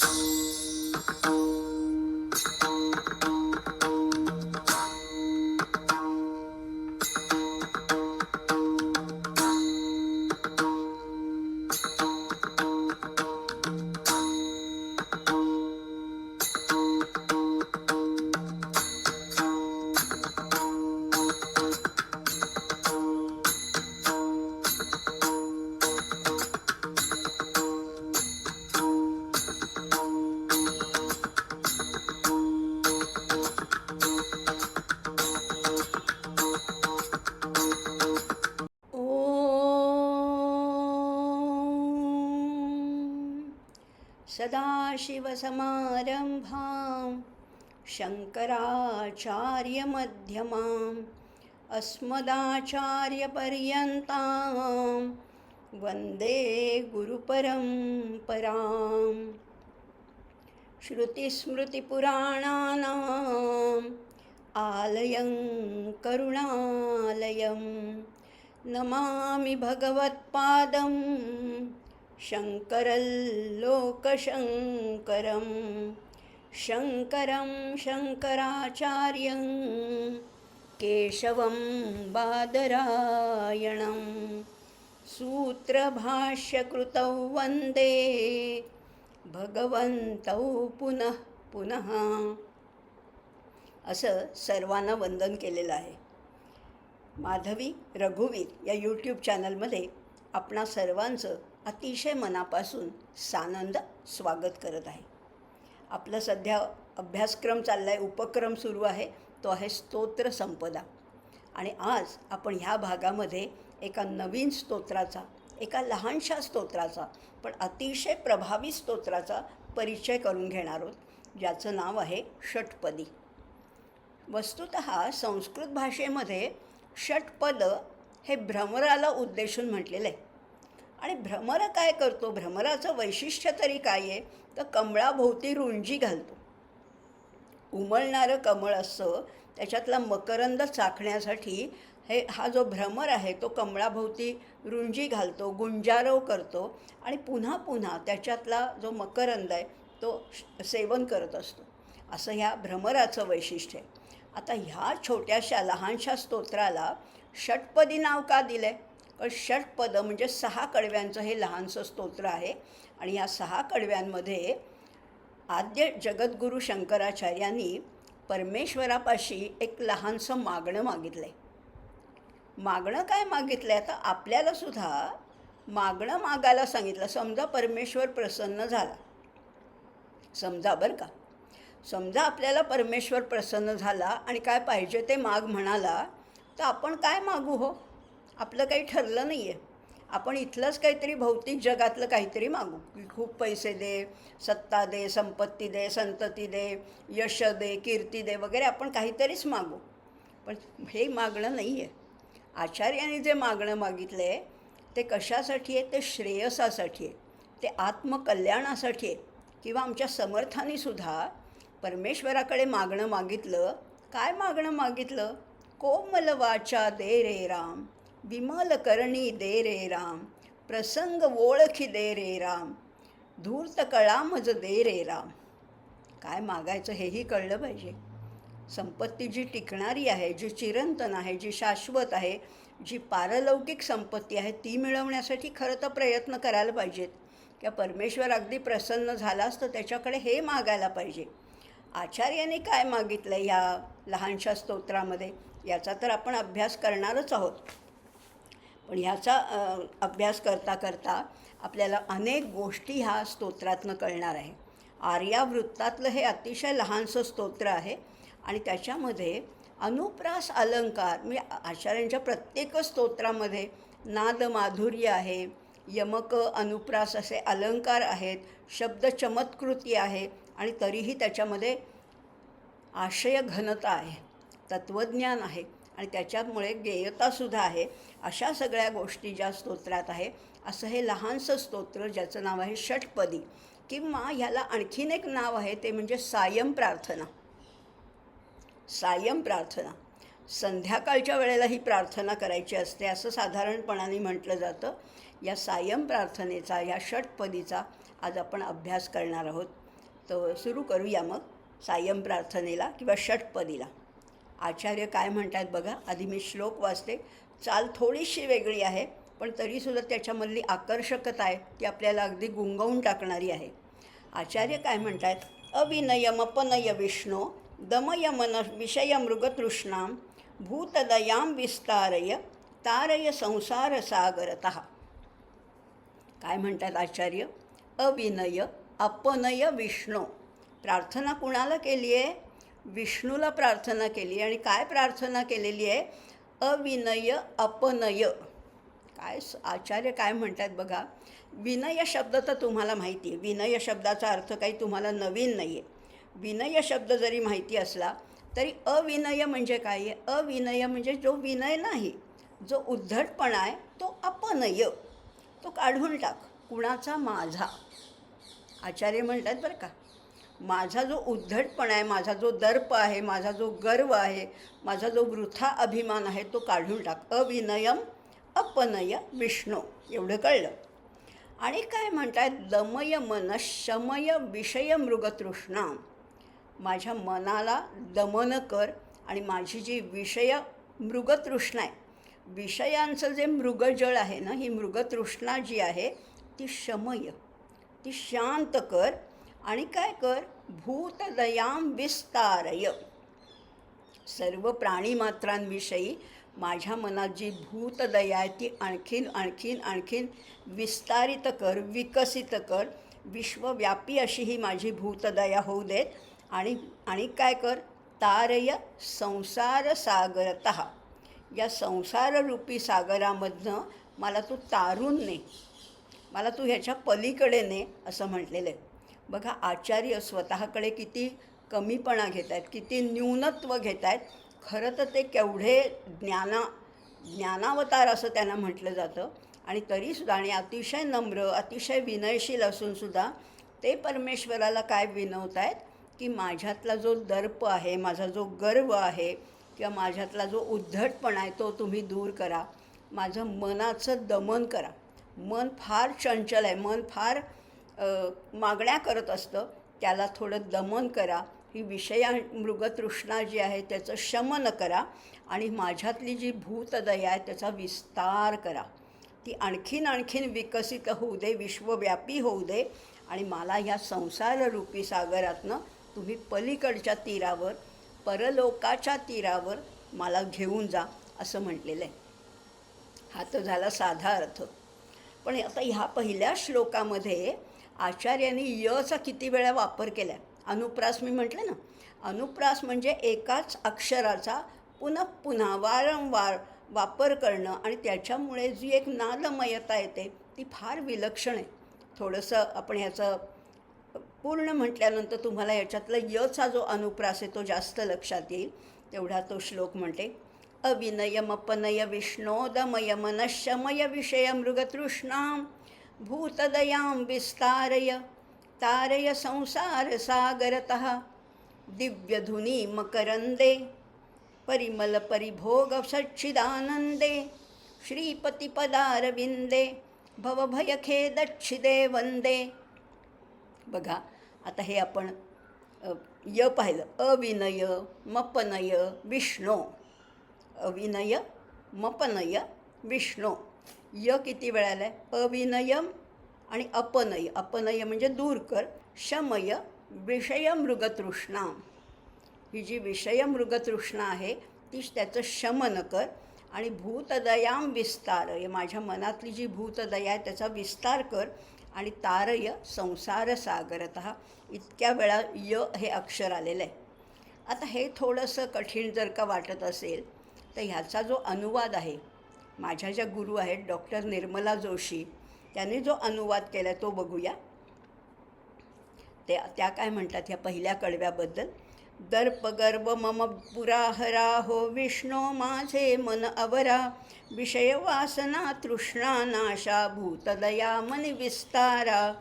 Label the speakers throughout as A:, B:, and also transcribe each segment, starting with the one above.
A: Thank you. सदाशिवसमारम्भां शङ्कराचार्यमध्यमाम् अस्मदाचार्यपर्यन्तां वन्दे गुरुपरम्पराम् श्रुतिस्मृतिपुराणानाम् आलयं करुणालयं नमामि भगवत्पादम् शङ्करल्लोकशङ्करं शङ्करं शङ्कराचार्यं केशवं बादरायणं सूत्रभाष्यकृतौ वन्दे भगवन्तौ पुनः पुनः. असं सर्वांना वंदन केलेलं आहे. माधवी रघुवीर या यूट्यूब चॅनलमध्ये आपणा सर्वांचं अतिशय मनापासून सानंद स्वागत करत आहे. आपला सध्या अभ्यासक्रम चालला आहे उपक्रम सुरू आहे तो आहे स्तोत्र संपदा. आणि आज आपण ह्या भागामध्ये एका नवीन स्तोत्राचा एका लहानशा स्तोत्राचा पण अतिशय प्रभावी स्तोत्राचा परिचय करून घेणार आहोत ज्याचं नाव आहे षटपदी. वस्तुत संस्कृत भाषेमध्ये षटपद हे भ्रमराला उद्देशून म्हटलेलं आहे. आणि भ्रमर काय करतो? भ्रमराचं वैशिष्ट्य तरी काय आहे? तर कमळाभोवती रुंजी घालतो. उमळणारं कमळ असतं त्याच्यातला मकरंद चाखण्यासाठी हे हा जो भ्रमर आहे तो कमळाभोवती रुंजी घालतो गुंजारव करतो आणि पुन्हा पुन्हा त्याच्यातला जो मकरंद आहे तो सेवन करत असतो. असं ह्या भ्रमराचं वैशिष्ट्य आहे. आता ह्या छोट्याशा लहानशा स्तोत्राला षटपदी नाव का दिलं आहे षटपद म्हणजे सहा कडव्यांचं हे लहानसं स्तोत्र आहे. आणि या सहा कडव्यांमध्ये आद्य जगद्गुरू शंकराचार्यांनी परमेश्वरापाशी एक लहानसं मागणं मागितलं आहे मागणं काय मागितलं आहे आता आपल्यालासुद्धा मागणं मागायला सांगितलं. समजा परमेश्वर प्रसन्न झाला. समजा बरं का. समजा आपल्याला परमेश्वर प्रसन्न झाला आणि काय पाहिजे ते माग म्हणाला तर आपण काय मागू हो? आपलं काही ठरलं नाही आहे आपण इथलंच काहीतरी भौतिक जगातलं काहीतरी मागू. की खूप पैसे दे सत्ता दे संपत्ती दे संतती दे यश दे कीर्ती दे वगैरे आपण काहीतरीच मागू. पण हे मागणं नाही आहे आचार्याने जे मागणं मागितलं आहे ते कशासाठी आहे? ते श्रेयसासाठी आहे. ते आत्मकल्याणासाठी आहे. किंवा आमच्या समर्थांनीसुद्धा परमेश्वराकडे मागणं मागितलं. काय मागणं मागितलं? कोमल वाचा दे रे राम. विमल करणी दे रे राम प्रसंग ओळखी दे रे राम धूर्त कळामज दे रे राम. काय मागायचं हेही कळलं पाहिजे. संपत्ती जी टिकणारी आहे जी चिरंतन आहे जी शाश्वत आहे जी पारलौकिक संपत्ती आहे ती मिळवण्यासाठी खरं तर प्रयत्न करायला पाहिजेत. किंवा परमेश्वर अगदी प्रसन्न झालाच तर त्याच्याकडे हे मागायला पाहिजे. आचार्याने काय मागितलं ह्या लहानशा स्तोत्रामध्ये? याचा तर आपण अभ्यास करणारच आहोत. पण ह्याचा अभ्यास करता करता आपल्याला अनेक गोष्टी ह्या स्तोत्रातनं कळणार आहे. आर्यावृत्तातलं हे अतिशय लहानसं स्तोत्र आहे आणि त्याच्यामध्ये अनुप्रास अलंकार म्हणजे आचार्यांच्या प्रत्येक स्तोत्रामध्ये नाद माधुर्य आहे यमक अनुप्रास असे अलंकार आहेत शब्द चमत्कृती आहे आणि तरीही त्याच्यामध्ये आशय घनता आहे तत्त्वज्ञान आहे. आणि त्याच्यामुळे गेयतासुद्धा आहे. अशा सगळ्या गोष्टी ज्या स्तोत्रात आहे असं हे लहानसं स्तोत्र ज्याचं नाव आहे षटपदी किंवा ह्याला आणखीन एक नाव आहे ते म्हणजे सायम प्रार्थना. सायम प्रार्थना. संध्याकाळच्या वेळेला ही प्रार्थना करायची असते असं साधारणपणाने म्हटलं जातं. या सायम प्रार्थनेचा या षटपदीचा आज आपण अभ्यास करणार आहोत. तर सुरू करूया मग सायम प्रार्थनेला किंवा षटपदीला. आचार्य काय म्हणतात बघा आधी मी श्लोक वाचते. चाल थोडीशी वेगळी आहे पण तरीसुद्धा त्याच्यामधली आकर्षकता आहे ती आपल्याला अगदी गुंगवून टाकणारी आहे. आचार्य काय म्हणतात? अविनयमपनय विष्णो दमय मन विषय मृगतृष्णाम भूतदयां विस्तारय तारय संसारसागरतः काय म्हणतात आचार्य? अविनय अपनय विष्णू। प्रार्थना कुणाला केली आहे विष्णूला प्रार्थना केली. आणि काय प्रार्थना केलेली आहे? अविनय अपनय. काय आचार्य काय म्हणतात बघा? विनय शब्द तर तुम्हाला माहिती आहे. विनय शब्दाचा अर्थ काही तुम्हाला नवीन नाही आहे विनय शब्द जरी माहिती असला तरी अविनय म्हणजे काय? आहे अविनय म्हणजे जो विनय नाही जो उद्धटपणा आहे तो अपनय. तो काढून टाक. कुणाचा? माझा. आचार्य म्हणतात बरं का माझा जो उद्धटपणा आहे माझा जो दर्प आहे माझा जो गर्व आहे माझा जो वृथा अभिमान आहे तो काढून टाक. अविनयम अपनय विष्णू. एवढं कळलं. आणि काय म्हणतात दमय मन शमय विषय मृगतृष्णा माझ्या मनाला दमन कर आणि माझी जी विषय मृगतृष्णा आहे विषयांचं जे मृगजळ आहे ना ही मृगतृष्णा जी आहे ती शमय. ती शांत कर आणि काय कर? भूतदयां विस्तारय. सर्व प्राणीमात्रांविषयी माझ्या मनात जी भूतदया आहे ती आणखीन आणखीन आणखीन विस्तारित कर विकसित कर. विश्वव्यापी अशी ही माझी भूतदया होऊ देत. आणि आणि काय कर? तारय संसार सागरत. या संसाररूपी सागरामधनं मला तू तारून ने. मला तू ह्याच्या पलीकडे ने असं म्हटलेलं आहे. बघा आचार्य स्वतःकडे किती कमीपणा घेत आहेत किती न्यूनत्व घेत आहेत खरं तर ते केवढे ज्ञाना ज्ञानावतार असं त्यांना म्हटलं जातं. आणि तरीसुद्धा आणि अतिशय नम्र अतिशय विनयशील असूनसुद्धा ते परमेश्वराला काय विनवत आहेत की माझ्यातला जो दर्प आहे माझा जो गर्व आहे किंवा माझ्यातला जो उद्धटपणा आहे तो तुम्ही दूर करा. माझं मनाचं दमन करा. मन फार चंचल आहे मन फार मागण्या करत असतं त्याला थोडं दमन करा. ही विषया मृगतृष्णा जी आहे त्याचं शमन करा आणि माझ्यातली जी भूतदया आहे त्याचा विस्तार करा. ती आणखीन आणखीन विकसित होऊ दे विश्वव्यापी होऊ दे आणि मला ह्या संसाररूपी सागरातनं तुम्ही पलीकडच्या तीरावर परलोकाच्या तीरावर मला घेऊन जा असं म्हटलेलं आहे. हा तर झाला साधा अर्थ. पण आता ह्या पहिल्या श्लोकामध्ये आचार्यांनी यचा किती वेळा वापर केला? आहे अनुप्रास मी म्हटलं ना अनुप्रास म्हणजे एकाच अक्षराचा पुन्हा पुन्हा वारंवार वापर करणं आणि त्याच्यामुळे जी एक नादमयता येते ती फार विलक्षण आहे. थोडंसं आपण ह्याचं पूर्ण म्हटल्यानंतर तुम्हाला याच्यातला यचा जो अनुप्रास आहे तो जास्त लक्षात येईल. तेवढा तो श्लोक म्हणते अविनयमपनय विष्णोदमय मनशमय विषय मृगतृष्णा भूतदयां विस्तारय तारय संसार सागरतः दिव्यधुनी मकरन्दे परिमल परिभोग सच्चिदानन्दे श्रीपतिपदारविन्दे भवभयखेदच्छिदे वन्दे बघा आता हे आपण य पाहिलं अविनय मपनय विष्णो. अविनय मपनय विष्णू. य किती वेळाला आहे अविनयम आणि अपनय. अपनय म्हणजे दूर कर. शमय विषय मृगतृष्णा ही जी विषय मृगतृष्णा आहे ती त्याचं शमन कर आणि भूतदयां विस्तार. माझ्या मनातली जी भूतदया आहे त्याचा विस्तार कर आणि तारय संसार सागरत. इतक्या वेळा य हे अक्षर आलेलं आहे. आता हे थोडंसं कठीण जर का वाटत असेल तर ह्याचा जो अनुवाद आहे माझ्या ज्या गुरु आहेत डॉक्टर निर्मला जोशी त्यांनी जो अनुवाद केला तो बघूया. ते त्या काय म्हणतात? ह्या पहिल्या कडव्याबद्दल. दर्पगर्व मम पुराहरा हो विष्णो माझे मन अवरा. विषय वासना तृष्णा नाशा भूतदया मनी विस्तारा.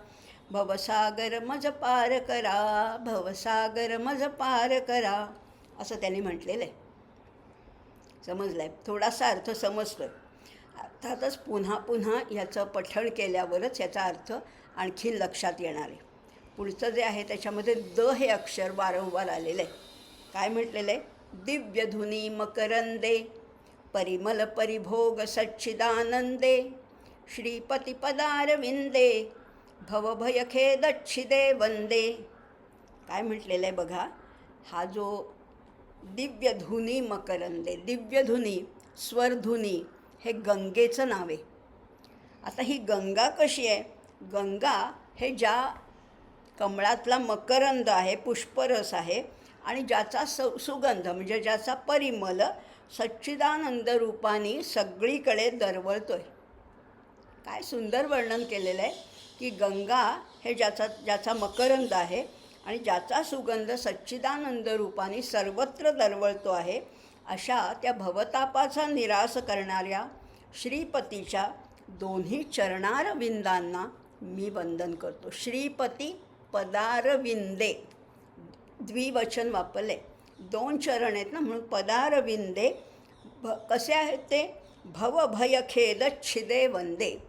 A: भवसागर मज पार करा भवसागर मज पार करा. असं त्यांनी म्हटलेलं आहे. समजलं आहे थोडासा अर्थ समजतो आहे अर्थातच पुन्हा पुन्हा याचं पठण केल्यावरच याचा अर्थ आणखी लक्षात येणार आहे. पुढचं जे आहे त्याच्यामध्ये द हे अक्षर वारंवार आलेलं आहे. काय म्हटलेलं आहे? दिव्यधुनी मकरंदे परिमल परिभोग सच्चिदानंदे श्रीपतिपदारविंदे भवभयखे दच्छिदे वंदे. काय म्हटलेलं आहे बघा? हा जो दिव्यधुनी मकरंदे दिव्यधुनी स्वरधुनी हे गंगेचं नाव आहे. आता ही गंगा कशी आहे? गंगा हे ज्या कमळातला मकरंद आहे पुष्परस आहे आणि ज्याचा स सुगंध म्हणजे ज्याचा परिमल सच्चिदानंद रूपाने सगळीकडे दरवळतोय. काय सुंदर वर्णन केलेलं आहे की गंगा हे ज्याचा ज्याचा मकरंद आहे आणि ज्याचा सुगंध सच्चिदानंद रूपाने सर्वत्र दरवळतो आहे अशा त्या भवतापाचा निराश करणाऱ्या श्रीपतीच्या दोन्ही चरणारविंदांना मी वंदन करतो. श्रीपती पदारविंदे. द्विवचन वापरले. दोन चरण आहेत ना म्हणून पदारविंदे. भ कसे आहेत ते? भवभयखेद छिदे वंदे.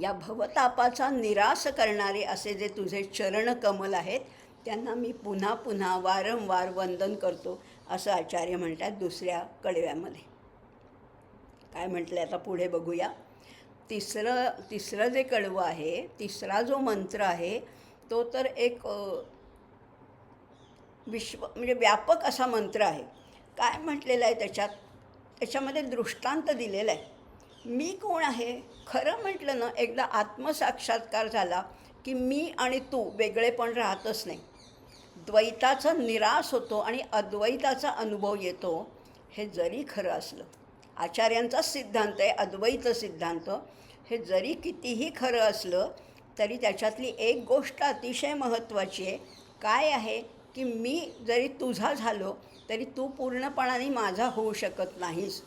A: या भवतापाचा निराश करणारे असे जे तुझे चरणकमल आहेत त्यांना मी पुन्हा पुन्हा वारंवार वंदन करतो. असं आचार्य म्हणतात दुसऱ्या कडव्यामध्ये काय म्हटलं आता पुढे बघूया. तिसरं तिसरं जे कडवं आहे तिसरा जो मंत्र आहे तो तर एक विश्व म्हणजे व्यापक असा मंत्र आहे. काय म्हटलेलं आहे त्याच्यात? त्याच्यामध्ये दृष्टांत दिलेला आहे. मी कोण आहे? खरं म्हटलं ना एकदा आत्मसाक्षात्कार झाला की मी आणि तू वेगळेपण राहतच नाही. द्वैताचा निराश होतो आणि अद्वैताचा अनुभव येतो हे जरी खरं असलं. आचार्यांचाच सिद्धांत आहे अद्वैत सिद्धांत. हे जरी कितीही खरं असलं तरी त्याच्यातली एक गोष्ट अतिशय महत्त्वाची आहे. काय आहे की मी जरी तुझा झालो तरी तू पूर्णपणाने माझा होऊ शकत नाहीस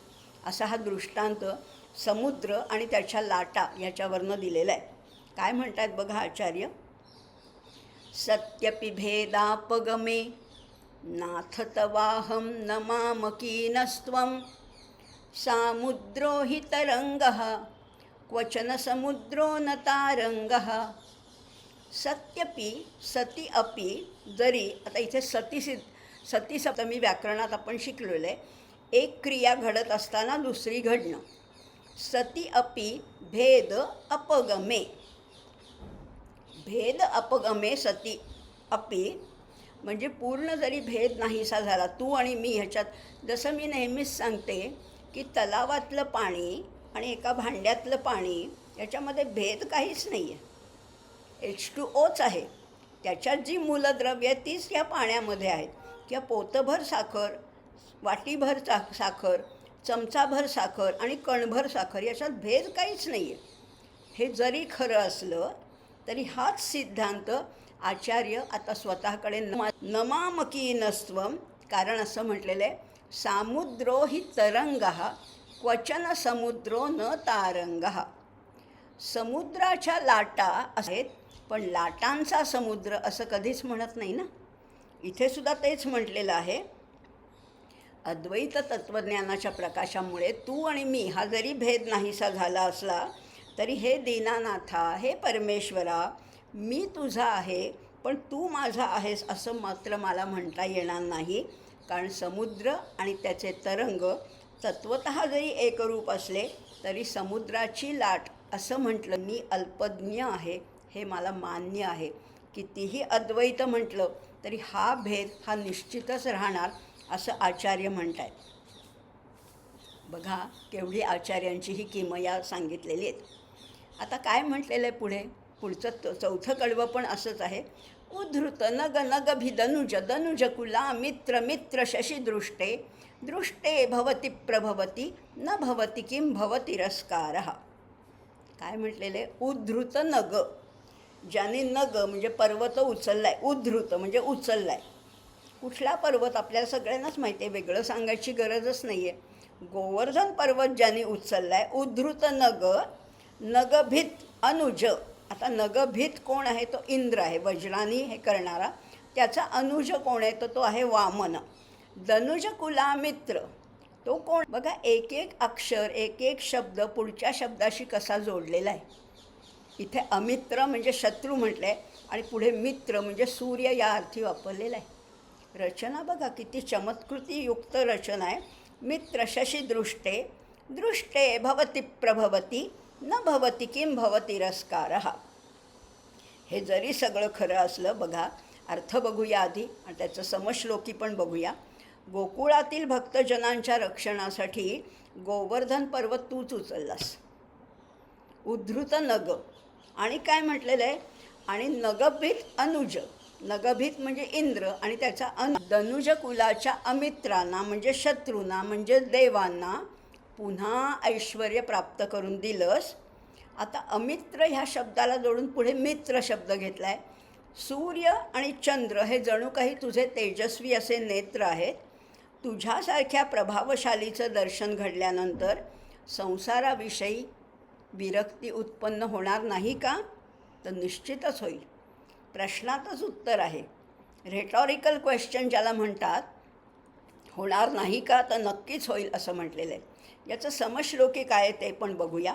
A: असा हा दृष्टांत समुद्र आणि त्याच्या लाटा याच्यावरनं दिलेला आहे. काय म्हणतात बघा आचार्य? सत्यपि भेदापगमे। नाथ तवाहं न मामकीनस्त्वं सामुद्रो हि तरङ्गः क्वचन समुद्रो न तारङ्गः। सत्यपि सती अपि जरी आता इथे सती सती सप्तमी व्याकरणात आपण शिकलेलं आहे एक क्रिया घडत असताना दुसरी घडणं। सती अपि भेद अपगमे। भेद अपगमे सती अपि. म्हणजे पूर्ण जरी भेद नाहीसा झाला तू आणि मी ह्याच्यात जसं मी नेहमीच सांगते की तलावातलं पाणी आणि एका भांड्यातलं पाणी याच्यामध्ये भेद काहीच नाही आहे एच टू ओच आहे. त्याच्यात जी मूलद्रव्य आहे तीच या पाण्यामध्ये आहेत. किंवा पोतभर साखर वाटीभर चा साखर चमचाभर साखर आणि कणभर साखर याच्यात भेद काहीच नाही आहे हे जरी खरं असलं तरी हाच सिद्धांत आचार्य आता स्वतःकडे नमा नमामकी नस्व कारण असं म्हटलेलं आहे सामुद्रो ही तरंग क्वचन समुद्रो न तारंग. समुद्राच्या लाटा आहेत पण लाटांचा समुद्र असं कधीच म्हणत नाही ना? इथे सुद्धा तेच म्हटलेलं आहे. अद्वैत तत्त्वज्ञानाच्या प्रकाशामुळे तू आणि मी हा जरी भेद नाहीसा झाला असला तरी हे दीनानाथा हे परमेश्वरा मी तुझा आहे पण तू माझा आहेस असं मात्र मला म्हणता येणार नाही. कारण समुद्र आणि त्याचे तरंग तत्वत जरी एकरूप असले तरी समुद्राची लाट असं म्हटलं मी अल्पज्ञ आहे हे मला मान्य आहे. कितीही अद्वैत म्हटलं तरी हा भेद हा निश्चितच राहणार असं आचार्य म्हणत आहेत बघा केवढी आचार्यांची ही किमया सांगितलेली आहेत. आता काय म्हटलेलं आहे पुढे? पुढचं त- चौथं कडवं पण असंच आहे. उद्धृत नग नग भिदनुज दनुज कुला मित्र मित्र शशी दृष्टे. दृष्टे भवती प्रभवती न भवती किं भवतिरस्कार काय म्हटलेले उद्धृत नग. ज्याने नग म्हणजे पर्वत उचललाय. उद्धृत म्हणजे उचललाय. कुठला पर्वत? आपल्याला सगळ्यांनाच माहिती आहे. वेगळं सांगायची गरजच नाही आहे गोवर्धन पर्वत ज्याने उचललाय उद्धृत नग नगभित अनुज. आता नगभित कोण आहे? तो इंद्र आहे. वज्रानी हे करणारा. त्याचा अनुज कोण आहे? तर तो आहे वामन. दनुज कुलामित्र. तो कोण? बघा एक एक अक्षर एक एक शब्द पुढच्या शब्दाशी कसा जोडलेला आहे. इथे अमित्र म्हणजे शत्रू म्हटलं आहे आणि पुढे मित्र म्हणजे सूर्य या अर्थी वापरलेला आहे. रचना बघा किती चमत्कृतीयुक्त रचना आहे. मित्र शशीदृष्टे दृष्टे भवती प्रभवती. न भवती किं भवतिरस्कार हे जरी सगळं खरं असलं बघा अर्थ बघूया आधी आणि त्याचं समश्लोकी पण बघूया. गोकुळातील भक्तजनांच्या रक्षणासाठी गोवर्धन पर्वत तूच उचललास. उद्धृत नग. आणि काय म्हटलेलं आहे? आणि नगभीत अनुज. नगभीत म्हणजे इंद्र आणि त्याचा अनु दनुज कुलाच्या अमित्रांना म्हणजे शत्रूंना म्हणजे देवांना पुन्हा ऐश्वर प्राप्त करून दिलंस. आता अमित्र ह्या शब्दाला जोडून पुढे मित्र शब्द घेतला आहे सूर्य आणि चंद्र हे जणू काही तुझे तेजस्वी असे नेत्र आहेत. तुझ्यासारख्या प्रभावशालीचं दर्शन घडल्यानंतर संसाराविषयी विरक्ती उत्पन्न होणार नाही का? तर निश्चितच होईल. प्रश्नातच उत्तर आहे. रेटॉरिकल क्वेश्चन ज्याला म्हणतात होणार नाही का? तर नक्कीच होईल असं म्हटलेलं आहे. याचं समश्लोकी काय आहे ते पण बघूया.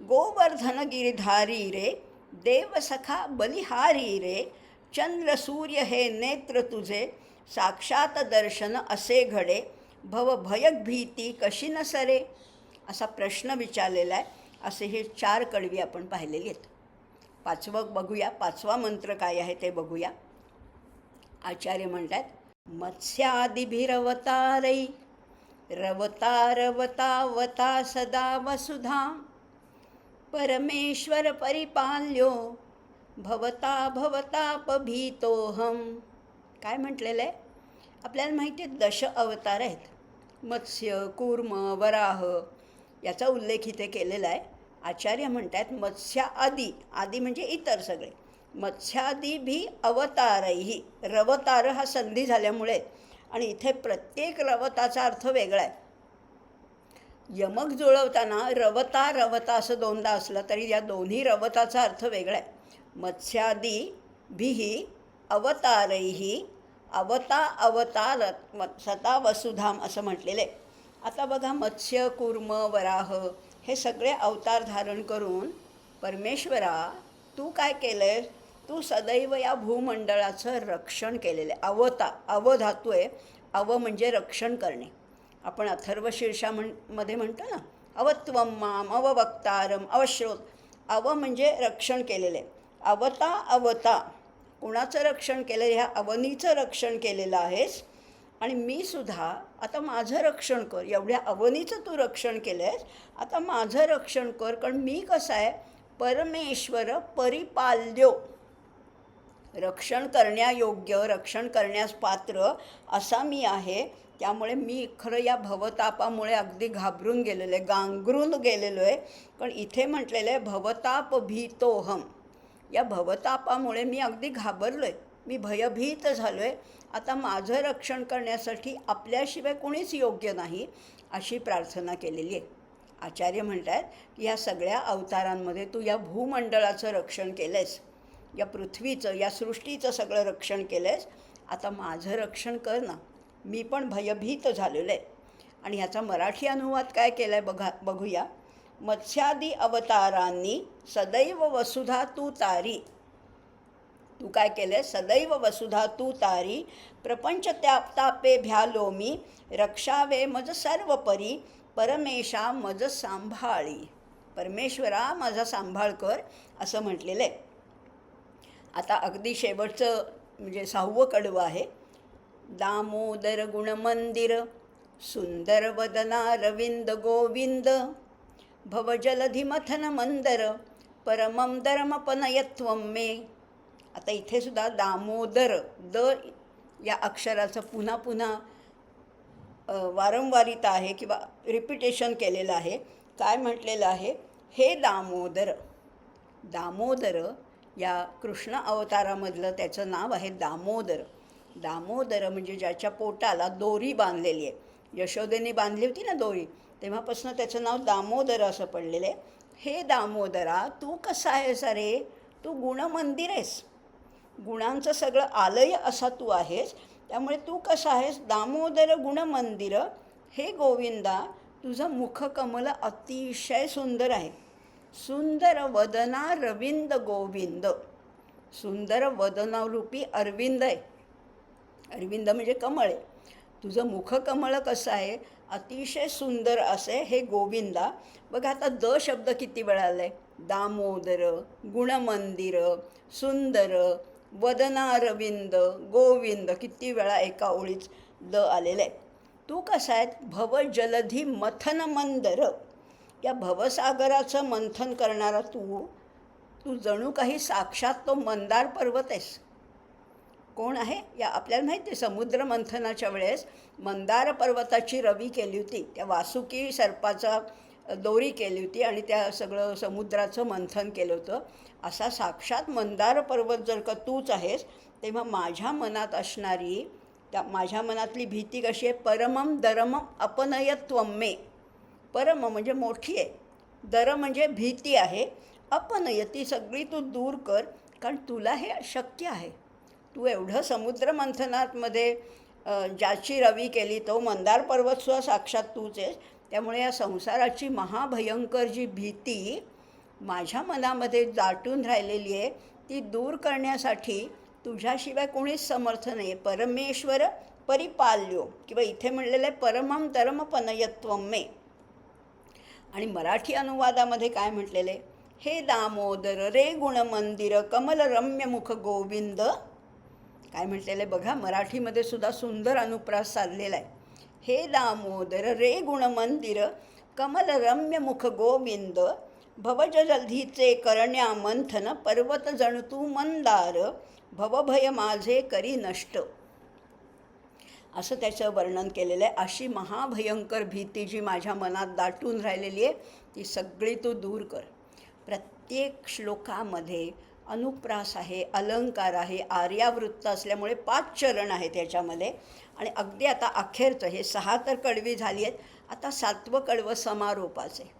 A: गोवर्धन गिरिधारी रे देवसखा बलिहारी रे चंद्र सूर्य हे नेत्र तुझे साक्षात दर्शन असे घडे भव भयक भीती कशी नसरे? असा प्रश्न विचारलेला आहे. असे हे चार कडवी आपण पाहिलेली आहेत. पाचवं बघूया पाचवा मंत्र काय आहे ते बघूया. आचार्य म्हणतात मत्स्यादिभिरवतारई मत्स्यादिभिरवतारै रवतारवतावता सदा वसुधा। परमेश्वर परिपाल्यो भवता भवतापभीतोहम काय म्हटलेलं आहे? आपल्याला माहिती आहे दश अवतार आहेत. मत्स्य कूर्म वराह याचा उल्लेख इथे केलेला आहे. आचार्य म्हणतात मत्स्या आदी. आदी म्हणजे इतर सगळे. मत्स्यादी भी अवतारही रवतार हा संधी झाल्यामुळे आणि इथे प्रत्येक रवताचा अर्थ वेगळा आहे. यमक जुळवताना रवता रवता असं दोनदा असलं तरी या दोन्ही रवताचा अर्थ वेगळा आहे. मत्स्यादी भिही अवतारही अवता अवतार सता वसुधाम असं म्हटलेलं आहे. आता बघा मत्स्य कुर्म वराह हे सगळे अवतार धारण करून परमेश्वरा तू काय केलं आहे तू सदैव या भूमंडळाचं रक्षण केलेलं आहे. अवता अवधातू आहे. अव म्हणजे रक्षण करणे. आपण अथर्व शीर्षा म्हणमध्ये म्हणतो ना अवत्वम माम अववक्तारम अवश्रोत. अव म्हणजे रक्षण केलेलं आहे. अवता अवता. कुणाचं रक्षण केलं ह्या अवनीचं रक्षण केलेलं आहेस. आणि मी सुद्धा आता माझं रक्षण कर. एवढ्या अवनीचं तू रक्षण केलं आहेस आता माझं रक्षण कर. कारण मी कसं आहे? परमेश्वर परिपाल्यो. रक्षण करण्यायोग्य रक्षण करण्यास पात्र असा मी आहे. त्यामुळे मी खरं या भवतापामुळे अगदी घाबरून गेलेलो आहे गांगरून गेलेलो आहे पण इथे म्हटलेलं आहे भवताप भीतोहम या भवतापामुळे मी अगदी घाबरलो आहे मी भयभीत झालो आहे आता माझं रक्षण करण्यासाठी आपल्याशिवाय कोणीच योग्य नाही अशी प्रार्थना केलेली आहे. आचार्य म्हणतात की या सगळ्या अवतारांमध्ये तू या भूमंडळाचं रक्षण केलं आहेस या पृथ्वीचं या सृष्टीचं सगळं रक्षण केलं आहेस आता माझं रक्षण कर ना. मी पण भयभीत झालेलो आहे. आणि ह्याचा मराठी अनुवाद काय केला आहे बघा बघूया. मत्स्यादी अवतारांनी सदैव वसुधा तू तारी. तू काय केलं सदैव वसुधा तू तारी. प्रपंच त्या तापे भ्यालो मी रक्षावे मज सर्व परी परमेशा मज सांभाळी. परमेश्वरा माझा सांभाळ कर असं म्हटलेलं आहे. आता अगदी शेवटचं म्हणजे सहावं कडवं आहे. दामोदर गुणमंदिर सुंदर वदना रविंद गोविंद भवजलधिमथन मंदर परमं धर्मपनयत्व मे. आता इथे सुद्धा दामोदर द या अक्षराचं पुन्हा पुन्हा वारंवारिता आहे किंवा रिपिटेशन केलेलं आहे. काय म्हटलेलं आहे? हे दामोदर दामोदर या कृष्ण अवतारामधलं त्याचं नाव आहे दामोदर. दामोदर म्हणजे ज्याच्या पोटाला दोरी बांधलेली आहे. यशोदेने बांधली होती ना दोरी तेव्हापासून त्याचं नाव दामोदर असं पडलेलं आहे. हे दामोदरा तू कसा आहेस अरे? तू गुणमंदिर आहेस. गुणांचं सगळं आलय असा तू आहेस. त्यामुळे तू कसा आहेस? दामोदर गुणमंदिर. हे गोविंदा तुझं मुखकमल अतिशय सुंदर आहे. सुंदर वदना रविंद गोविंद सुंदर वदनारूपी अरविंद आहे अरविंद म्हणजे कमळ आहे तुझं मुखकमळ कसं आहे? अतिशय सुंदर असे हे गोविंदा. बघ आता द शब्द किती वेळा आहे दामोदर गुणमंदिर सुंदर वदनारविंद गोविंद. किती वेळा एका ओळीच द आलेलं आहे. तू कसा आहे? भव जलधी मथन मंदर. या भवसागराचं मंथन करणारा तू तू जणू काही साक्षात तो मंदार पर्वत आहेस. कोण आहे? या आपल्याला माहिती आहे समुद्र मंथनाच्या वेळेस मंदार पर्वताची रवी केली होती. त्या वासुकी सर्पाचा दोरी केली होती आणि त्या सगळं समुद्राचं मंथन केलं होतं. असा साक्षात मंदार पर्वत जर का तूच आहेस तेव्हा माझ्या मनात असणारी त्या माझ्या मनातली भीती कशी आहे? परमम दरमम अपनयत्वम मे. परम म्हणजे मोठी आहे. दर म्हणजे भीती आहे. अपनय ती सगळी तू दूर कर कारण तुला हे शक्य आहे. तू एवढं समुद्र मंथनातमध्ये ज्याची रवी केली तो मंदार पर्वतसुद्धा साक्षात तूच आहेस. त्यामुळे या संसाराची महाभयंकर जी भीती माझ्या मनामध्ये दाटून राहिलेली आहे ती दूर करण्यासाठी तुझ्याशिवाय कोणीच समर्थ नाही आहे परमेश्वर परिपाल्यो किंवा इथे म्हणलेलं आहे परमम तरमपनयत्वम मे. आणि मराठी अनुवादामध्ये काय म्हटलेले? हे दामोदर रे गुणमंदिर कमलरम्य मुख गोविंद. काय म्हटलेलं? आहे बघा मराठीमध्ये सुद्धा सुंदर अनुप्रास साधलेला आहे हे दामोदर रे गुणमंदिर कमलरम्य मुख गोविंद. भवज जलधीचे करण्या मंथन पर्वत जणतू मंदार. भवभय माझे करी नष्ट. असं त्याचं वर्णन केलेलं आहे. अशी महाभयंकर भीती जी माझ्या मनात दाटून राहिलेली आहे ती सगळी तू दूर कर. प्रत्येक श्लोकामध्ये अनुप्रास आहे अलंकार आहे आर्यावृत्त असल्यामुळे पाच चरण आहे त्याच्यामध्ये. आणि अगदी आता अखेरचं हे सहा तर कडवी झाली आहेत. आता सातवं कडवं समारोपाचे.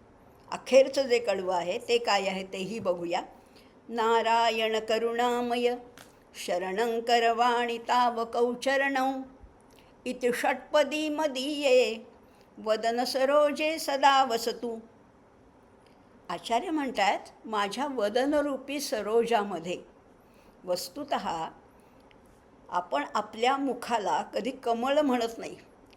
A: अखेरचं जे कडवं आहे ते काय आहे तेही बघूया. नारायण करुणामय शरणं करवाणि ताव चरणौ. इति षट्पदी मदीये। वदन सरोजे सदा वसतू। आचार्य म्हणतात माझ्या वदनरूपी सरोजामध्ये वस्तुत आपण आपल्या मुखाला कधी कमळ म्हणत नाही.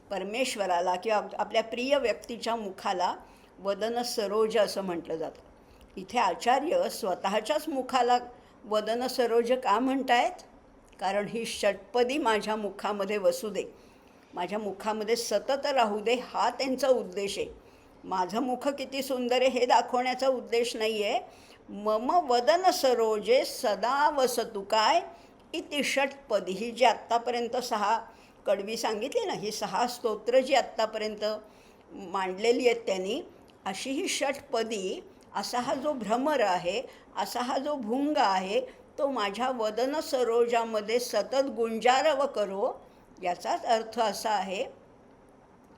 A: परमेश्वराला किंवा आपल्या प्रिय व्यक्तीच्या मुखाला वदन सरोज असं म्हटलं जातं. इथे आचार्य स्वतःच्याच मुखाला वदन सरोज का म्हणतायत? कारण ही षटपदी माझ्या मुखामध्ये वसू दे. माझ्या मुखामध्ये सतत राहू दे हा त्यांचा उद्देश आहे. माझं मुख किती सुंदर आहे हे दाखवण्याचा उद्देश नाही आहे मम वदन सरोजे सदा वसतु काय? इति षटपद ही जी आत्तापर्यंत सहा कडवी सांगितली ना ही सहा स्तोत्र जी आत्तापर्यंत मांडलेली आहेत त्यांनी अशी ही षटपदी असा हा जो भ्रमर आहे असा हा जो भुंग आहे तो माझ्या वदन सरोजामध्ये सतत गुंजारव करो. याचाच अर्थ असा आहे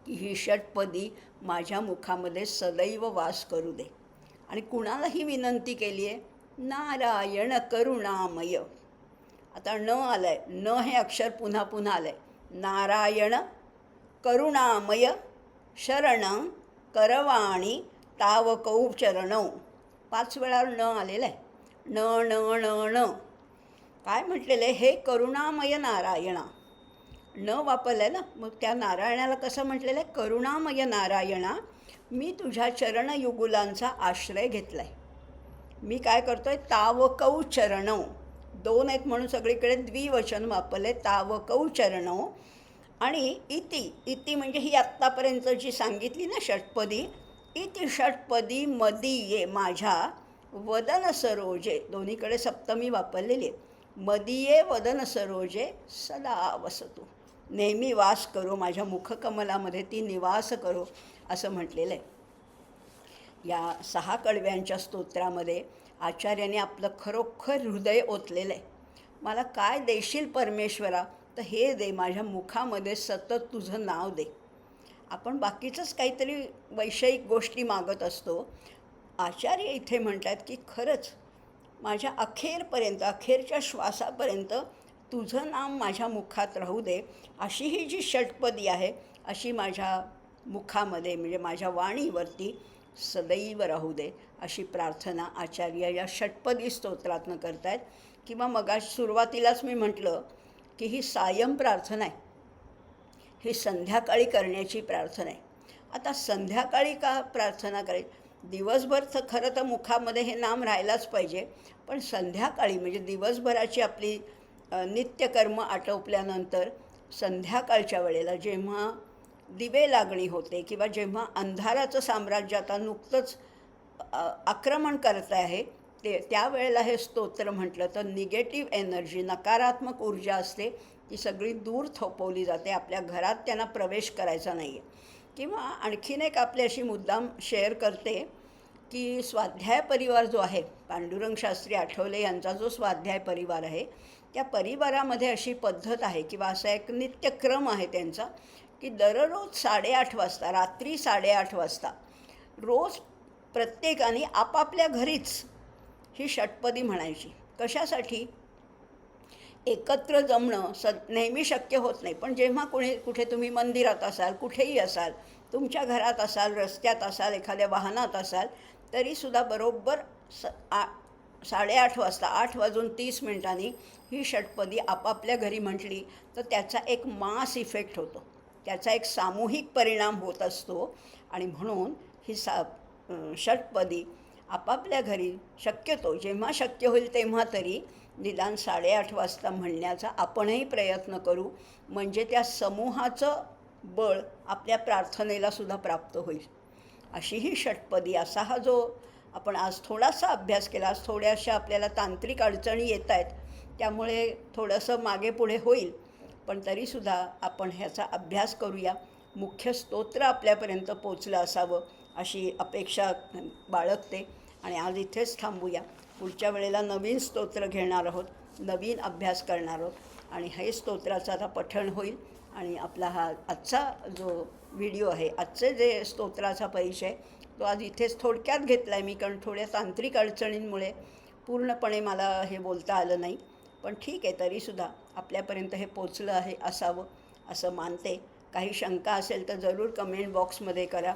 A: की ही षटपदी माझ्या मुखामध्ये सदैव वास करू दे. आणि कुणालाही विनंती केली आहे नारायण करुणामय. आता न आलं आहे न हे अक्षर पुन्हा पुन्हा आलं आहे नारायण करुणामय शरण करवाणी तावकौ चरण. पाच वेळा न आलेलं आहे. न न न न. काय म्हटलेलं आहे? हे करुणामय नारायणा. न वापरलं आहे ना? मग त्या नारायणाला कसं म्हटलेलं आहे करुणामय नारायणा मी तुझ्या चरणयुगुलांचा आश्रय घेतला आहे मी काय करतो आहे तावकौ चरणौ. दोन आहेत म्हणून सगळीकडे द्विवचन वापरले तावकौ चरणौ. आणि इति इति म्हणजे ही आत्तापर्यंत जी सांगितली ना षटपदी इति षटपदी मदी ये माझ्या वदन सरोजे. दोन्हीकडे सप्तमी वापरलेली आहे. मदिये वदन सरोजे सदा वसतू. नेहमी वास करो माझ्या मुखकमलामध्ये ती निवास करो असं म्हटलेलं आहे. या सहा कडव्यांच्या स्तोत्रामध्ये आचार्याने आपलं खरोखर हृदय ओतलेलं आहे. मला काय देशील परमेश्वरा? तर हे दे माझ्या मुखामध्ये सतत तुझं नाव दे. आपण बाकीचंच काहीतरी वैषयिक गोष्टी मागत असतो. आचार्य इथे म्हणतात की खरंच माझ्या अखेरपर्यंत अखेरच्या श्वासापर्यंत तुझं नाम माझ्या मुखात राहू दे. अशी ही जी षटपदी आहे अशी माझ्या मुखामध्ये म्हणजे माझ्या वाणीवरती सदैव राहू दे अशी प्रार्थना आचार्य या षटपदी स्तोत्रातनं करतायत. किंवा मगा सुरुवातीलाच मी म्हटलं की ही सायम प्रार्थना आहे. ही संध्याकाळी करण्याची प्रार्थना आहे. आता संध्याकाळी का प्रार्थना करायची? दिवसभर तर खरं तर मुखामध्ये हे नाम राहायलाच पाहिजे. पण संध्याकाळी म्हणजे दिवसभराची आपली नित्यकर्म आटोपल्यानंतर संध्याकाळच्या वेळेला जेव्हा दिवे लागणी होते किंवा जेव्हा अंधाराचं साम्राज्य आता नुकतंच आक्रमण करत आहे ते त्यावेळेला हे स्तोत्र म्हटलं तर निगेटिव्ह एनर्जी नकारात्मक ऊर्जा असते ती सगळी दूर थोपवली जाते आपल्या घरात त्यांना प्रवेश करायचा नाही आहे किंवा आणखीन एक आपली अशी मुद्दाम शेअर करते की स्वाध्याय परिवार जो आहे पांडुरंग शास्त्री आठवले यांचा जो स्वाध्याय परिवार आहे त्या परिवारामध्ये अशी पद्धत आहे किंवा असा एक नित्यक्रम आहे त्यांचा की दररोज साडेआठ वाजता रात्री साडेआठ वाजता रोज प्रत्येकाने आपापल्या घरीच ही षटपदी म्हणायची. कशासाठी? एकत्र जमणं स नेहमी शक्य होत नाही. पण जेव्हा कुणी कुठे तुम्ही मंदिरात असाल कुठेही असाल तुमच्या घरात असाल रस्त्यात असाल एखाद्या वाहनात असाल तरीसुद्धा बरोबर स आ साडेआठ वाजता आठ वाजून तीस मिनिटांनी ही षटपदी आपापल्या घरी म्हटली तर त्याचा एक मास इफेक्ट होतो. त्याचा एक सामूहिक परिणाम होत असतो आणि म्हणून ही सा षटपदी आपापल्या घरी शक्यतो जेव्हा शक्य होईल तेव्हा तरी निदान साडेआठ वाजता म्हणण्याचा आपणही प्रयत्न करू. म्हणजे त्या समूहाचं बळ आपल्या प्रार्थनेला सुद्धा प्राप्त होईल. अशी ही षटपदी असा हा जो आपण आज थोडासा अभ्यास केला आज थोड्याशा आपल्याला तांत्रिक अडचणी येत आहेत त्यामुळे थोडंसं मागे पुढे होईल. पण तरीसुद्धा आपण ह्याचा अभ्यास करूया. मुख्य स्तोत्र आपल्यापर्यंत पोचलं असावं अशी अपेक्षा बाळगते. आणि आज इथेच थांबूया. पुढच्या वेळेला नवीन स्तोत्र घेणार आहोत नवीन अभ्यास करणार आहोत. आणि हे स्तोत्राचं आता पठण होईल. आणि आपला हा आजचा जो व्हिडिओ आहे आजचे जे स्तोत्राचा परिचय तो आज इथेच थोडक्यात घेतला आहे मी कारण थोड्या तांत्रिक अडचणींमुळे पूर्णपणे मला हे बोलता आलं नाही. पण ठीक आहे तरीसुद्धा आपल्यापर्यंत हे पोचलं आहे असावं असं मानते. काही शंका असेल तर जरूर कमेंट बॉक्समध्ये करा.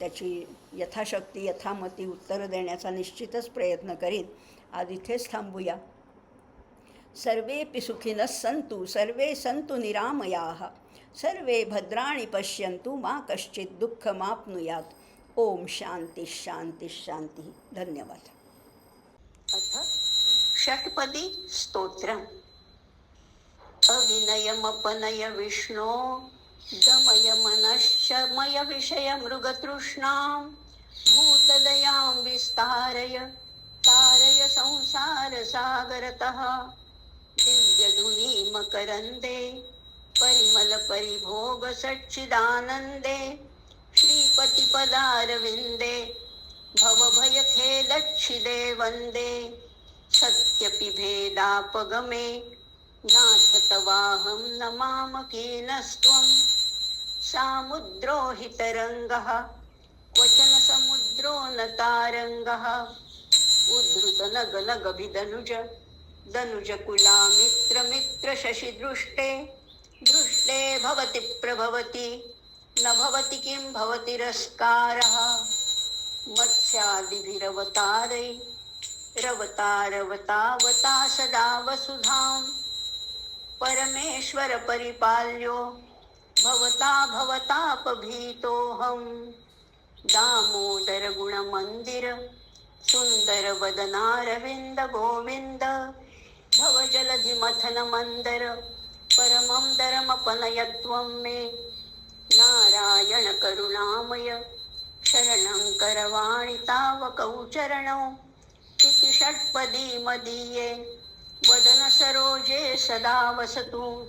A: त्याची यथाशक्ती यथामती उत्तरं देण्याचा निश्चितच प्रयत्न करीन. आज इथेच थांबूया. सर्वेपि सुखिनः सन्तु सर्वे सन्तु निरामयाः। सर्वे भद्राणि पश्यन्तु मा कश्चित् दुःखमाप्नुयात्। ओम शांती शांती शांती. धन्यवाद. षटपदी स्तोत्र अविनयमपनय विष्णो दमय मनश्चमय विषय मृगतृष्णा भूतदयां विस्तारय तारय संसारसागरतः दिव्यधुनी मकरन्दे पतिपदारविन्दे सच्चिदानन्दे भवभयखेदच्छिदे वन्दे। सत्यपिभेदापगमे नाथ तवाहं नमामकीनस्त्वं सामुद्रो सामुद्रोहितरङ्गः क्वचन समुद्रो न तारङ्गः उद्धृतनगनगभिदनुज दनुजकुलामित्रमित्रशशिदृष्टे। दृष्टे भवति प्रभवति। न भवति किं भवतिरस्कारः मत्स्यादिभिरवतारै रवतारवतावता सदा वसुधां परमेश्वरपरिपाल्यो भवता भवतापभीतोऽहं दामोदरगुणमन्दिर सुन्दरवदनारविन्द गोविन्द भवजलधिमथनमन्दर परमं दरमपनयत्वं मे। नारायण करुणामय। शरणं करवाणि तावकौ चरणौ इति षट्पदी मदीये। वदन सरोजे सदा वसतु।